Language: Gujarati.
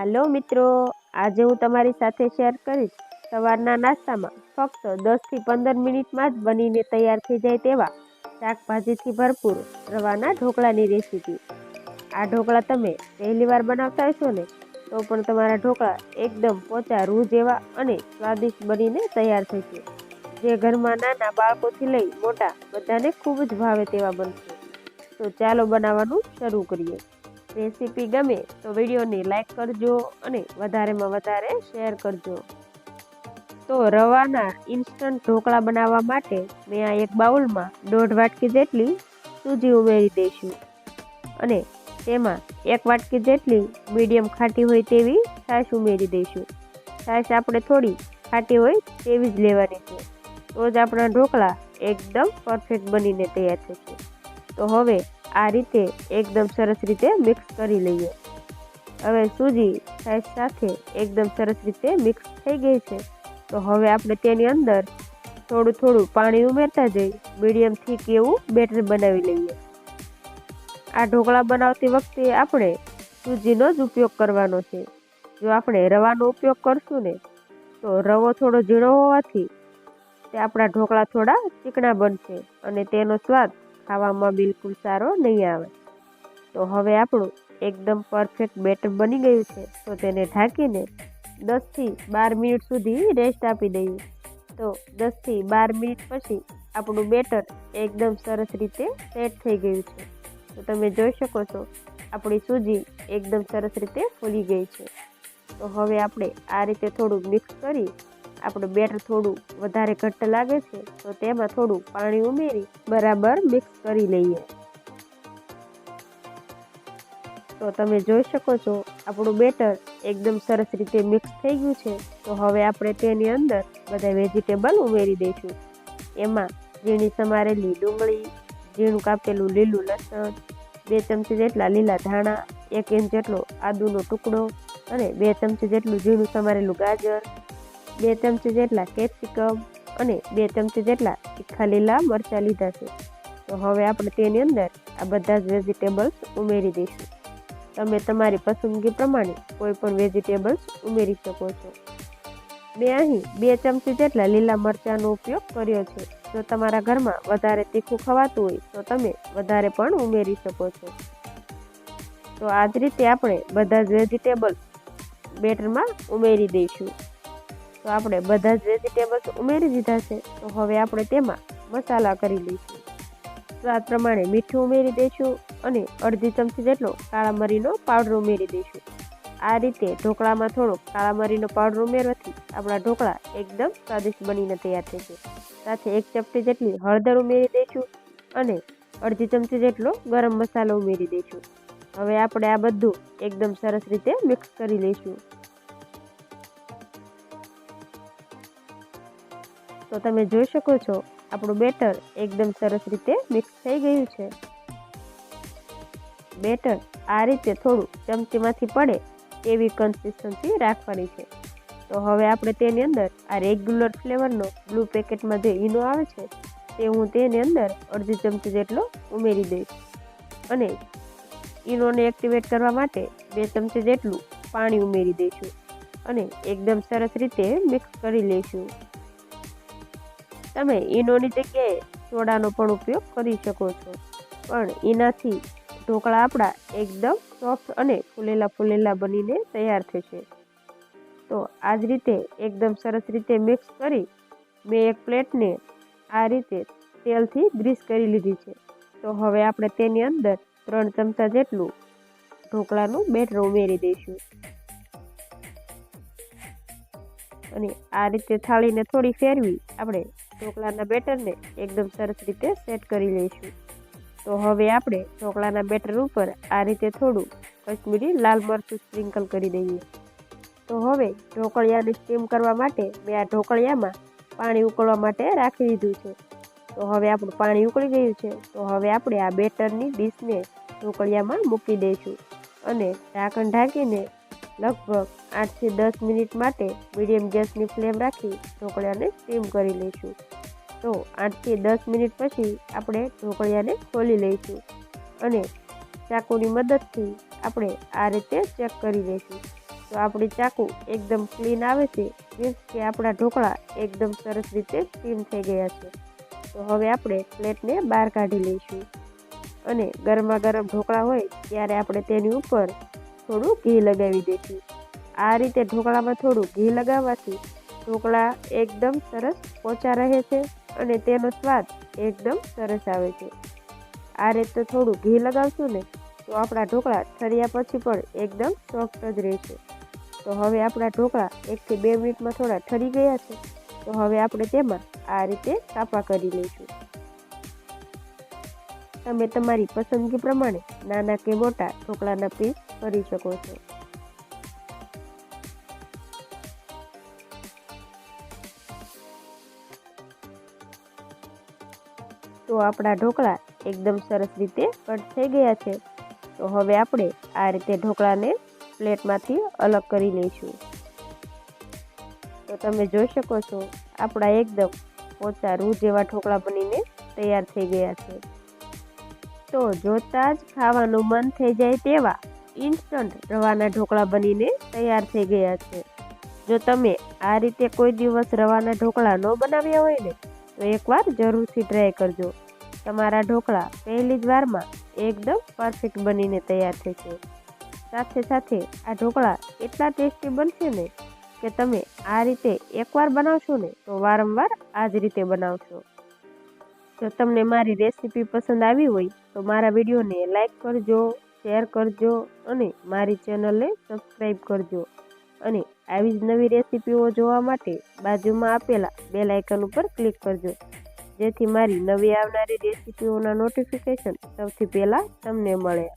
હાલો મિત્રો, આજે હું તમારી સાથે શેર કરીશ સવારના નાસ્તામાં ફક્ત દસથી પંદર મિનિટમાં જ બનીને તૈયાર થઈ જાય તેવા શાકભાજીથી ભરપૂર રવાના ઢોકળાની રેસીપી. આ ઢોકળા તમે પહેલી વાર બનાવતા હશો ને, તો પણ તમારા ઢોકળા એકદમ પોચા રૂ જેવા અને સ્વાદિષ્ટ બનીને તૈયાર થશે જે ઘરમાં નાના બાળકોથી લઈ મોટા બધાને ખૂબ જ ભાવે તેવા બનશે. તો ચાલો બનાવવાનું શરૂ કરીએ. રેસીપી ગમે તો વિડીયોને લાઈક કરજો અને વધારેમાં વધારે શેર કરજો. તો રવાના ઇન્સ્ટન્ટ ઢોકળા બનાવવા માટે મેં આ એક બાઉલમાં દોઢ વાટકી જેટલી સૂજી ઉમેરી દઈશું. અને તેમાં એક વાટકી જેટલી મીડિયમ ખાટી હોય તેવી છાશ ઉમેરી દઈશું. છાશ આપણે થોડી ખાટી હોય તેવી જ લેવાની છે. તો જ આપણા ઢોકળા એકદમ પરફેક્ટ બનીને તૈયાર થશે. તો હવે આ રીતે એકદમ સરસ રીતે મિક્સ કરી લઈએ. હવે સૂજી સાઈઝ સાથે એકદમ સરસ રીતે મિક્સ થઈ ગઈ છે. તો હવે આપણે તેની અંદર થોડું થોડું પાણી ઉમેરતા જઈ મીડિયમ થીક એવું બેટર બનાવી લઈએ. આ ઢોકળા બનાવતી વખતે આપણે સૂજીનો જ ઉપયોગ કરવાનો છે. જો આપણે રવાનો ઉપયોગ કરશું ને, તો રવો થોડો ઝીણો હોવાથી તે આપણા ઢોકળા થોડા ચીકણા બનશે અને તેનો સ્વાદ ખાવામાં બિલકુલ સારો નહીં આવે. તો હવે આપણું એકદમ પરફેક્ટ બેટર બની ગયું છે. તો તેને ઢાંકીને દસથી બાર મિનિટ સુધી રેસ્ટ આપી દઈએ. તો દસથી બાર મિનિટ પછી આપણું બેટર એકદમ સરસ રીતે સેટ થઈ ગયું છે. તો તમે જોઈ શકો છો, આપણી સૂજી એકદમ સરસ રીતે ફૂલી ગઈ છે. તો હવે આપણે આ રીતે થોડું મિક્સ કરી આપણું બેટર થોડું વધારે ઘટ્ટ લાગે છે, તો તેમાં થોડું પાણી ઉમેરી બરાબર મિક્સ કરી લઈએ. તો તમે જોઈ શકો છો, આપણું બેટર એકદમ સરસ રીતે મિક્સ થઈ ગયું છે. તો હવે આપણે તેની અંદર બધા વેજીટેબલ ઉમેરી દઈશું. એમાં ઝીણી સમારેલી ડુંગળી, ઝીણું કાપેલું લીલું લસણ, બે ચમચી જેટલા લીલા ધાણા, એક ઇંચ જેટલો આદુનો ટુકડો અને બે ચમચી જેટલું ઝીણું સમારેલું ગાજર બે ચમચી જેટલા કેપ્સિકમ અને બે ચમચી જેટલા તીખા લીલા મરચાં લીધા છે. તો હવે આપણે તેની અંદર આ બધા જ વેજીટેબલ્સ ઉમેરી દઈશું. તમે તમારી પસંદગી પ્રમાણે કોઈ પણ વેજીટેબલ્સ ઉમેરી શકો છો. મેં અહીં બે ચમચી જેટલા લીલા મરચાંનો ઉપયોગ કર્યો છે. જો તમારા ઘરમાં વધારે તીખું ખવાતું હોય, તો તમે વધારે પણ ઉમેરી શકો છો. તો આ જ રીતે આપણે બધા જ વેજીટેબલ્સ બેટરમાં ઉમેરી દઈશું. તો આપણે બધા જ વેજીટેબલ્સ ઉમેરી દીધા છે. તો હવે આપણે તેમાં મસાલા કરી લઈશું. સ્વાદ પ્રમાણે મીઠું ઉમેરી દઈશું અને અડધી ચમચી જેટલો કાળા મરીનો પાવડર ઉમેરી દઈશું. આ રીતે ઢોકળામાં થોડો કાળા મરીનો પાવડર ઉમેરવાથી આપણા ઢોકળા એકદમ સ્વાદિષ્ટ બનીને તૈયાર થશે સાથે એક ચપટી જેટલી હળદર ઉમેરી દઈશું અને અડધી ચમચી જેટલો ગરમ મસાલો ઉમેરી દઈશું. હવે આપણે આ બધું એકદમ સરસ રીતે મિક્સ કરી લઈશું. તો તમે જોઈ શકો છો, આપણું બેટર એકદમ સરસ રીતે મિક્સ થઈ ગયું છે. બેટર આ રીતે થોડું ચમચીમાંથી પડે એવી કન્સિસ્ટન્સી રાખવાની છે. તો હવે આપણે તેની અંદર આ રેગ્યુલર ફ્લેવરનો બ્લુ પેકેટમાં જે ઈનો આવે છે, તે હું તેની અંદર અડધી ચમચી જેટલો ઉમેરી દઈશ. અને ઈનોને એક્ટિવેટ કરવા માટે બે ચમચી જેટલું પાણી ઉમેરી દઈશું. અને એકદમ સરસ રીતે મિક્સ કરી લઈશું. તમે ઈનોની જગ્યાએ સોડાનો પણ ઉપયોગ કરી શકો છો. પણ એનાથી ઢોકળા આપણા એકદમ સોફ્ટ અને ફૂલેલા ફૂલેલા બનીને તૈયાર થશે. તો આ જ રીતે એકદમ સરસ રીતે મિક્સ કરી મેં એક પ્લેટને આ રીતે તેલથી ગ્રીસ કરી લીધી છે. તો હવે આપણે તેની અંદર ત્રણ ચમચા જેટલું ઢોકળાનું બેટર ઉમેરી દઈશું. અને આ રીતે થાળીને થોડી ફેરવી આપણે ઢોકળાના બેટરને એકદમ સરસ રીતે સેટ કરી લઈશું. તો હવે આપણે ઢોકળાના બેટર ઉપર આ રીતે થોડું કશ્મીરી લાલ મરચું સ્પ્રિંકલ કરી દઈએ. તો હવે ઢોકળિયાને સ્ટીમ કરવા માટે મેં આ ઢોકળિયામાં પાણી ઉકળવા માટે રાખી દીધું છે. તો હવે આપણું પાણી ઉકળી ગયું છે. તો હવે આપણે આ બેટરની ડીશને ઢોકળિયામાં મૂકી દઈશું. અને ઢાંકણ ઢાંકીને લગભગ આઠથી દસ મિનિટ માટે મીડિયમ ગેસની ફ્લેમ રાખી ઢોકળિયાને સ્ટીમ કરી લઈશું. તો આઠથી દસ મિનિટ પછી આપણે ઢોકળિયાને ખોલી લઈશું અને ચાકુની મદદથી આપણે આ રીતે ચેક કરી લઈશું. તો આપણી ચાકુ એકદમ ક્લીન આવે છે, મીન્સ કે આપણા ઢોકળા એકદમ સરસ રીતે સ્ટીમ થઈ ગયા છે. તો હવે આપણે પ્લેટને બહાર કાઢી લઈશું અને ગરમા ગરમ ઢોકળા હોય ત્યારે આપણે તેની ઉપર થોડું ઘી લગાવી દઈશું આ રીતે ઢોકળામાં થોડું ઘી લગાવવાથી ઢોકળા એકદમ સરસ પોચા રહે છે અને તેનો સ્વાદ એકદમ સરસ આવે છે. આ રીતે થોડું ઘી લગાવશું ને, તો આપણા ઢોકળા ઠર્યા પછી પણ એકદમ સોફ્ટ જ રહેશે તો હવે આપણા ઢોકળા એકથી બે મિનિટમાં થોડા ઠરી ગયા છે, તો હવે આપણે તેમાં આ રીતે કાપા કરી લઈશું. તમે તમારી પસંદગી પ્રમાણે નાના કે મોટા ઢોકળાના પીસ કરી શકો છો. તો આપણા ઢોકળા એકદમ સરસ રીતે કટ થઈ ગયા છે. તો હવે આપણે આ રીતે ઢોકળાને પ્લેટમાંથી અલગ કરી લઈશું. તો તમે જોઈ શકો છો, આપણા એકદમ પોચા રૂ જેવા ઢોકળા બનીને તૈયાર થઈ ગયા છે. તો જોતાં જ ખાવાનું મન થઈ જાય તેવા ઇન્સ્ટન્ટ રવાના ઢોકળા બનીને તૈયાર થઈ ગયા છે. જો તમે આ રીતે કોઈ દિવસ રવાના ઢોકળા ન બનાવ્યા હોય ને, તો એકવાર જરૂરથી ટ્રાય કરજો. તમારા ઢોકળા પહેલી જ વારમાં એકદમ પરફેક્ટ બનીને તૈયાર થશે સાથે સાથે આ ઢોકળા એટલા ટેસ્ટી બનશે ને કે તમે આ રીતે એકવાર બનાવશો ને, તો વારંવાર આ જ રીતે બનાવશો. જો તમને મારી રેસીપી પસંદ આવી હોય, તો મારા વિડીયોને લાઈક કરજો. શેર કરજો અને મારી ચેનલને સબસ્ક્રાઈબ કરજો. અને આવી જ નવી રેસીપીઓ જોવા માટે બાજુમાં આપેલા બે લાયકન ઉપર ક્લિક કરજો. જેથી મારી નવી આવનારી રેસીપીઓના નોટિફિકેશન સૌથી પહેલાં તમને મળે.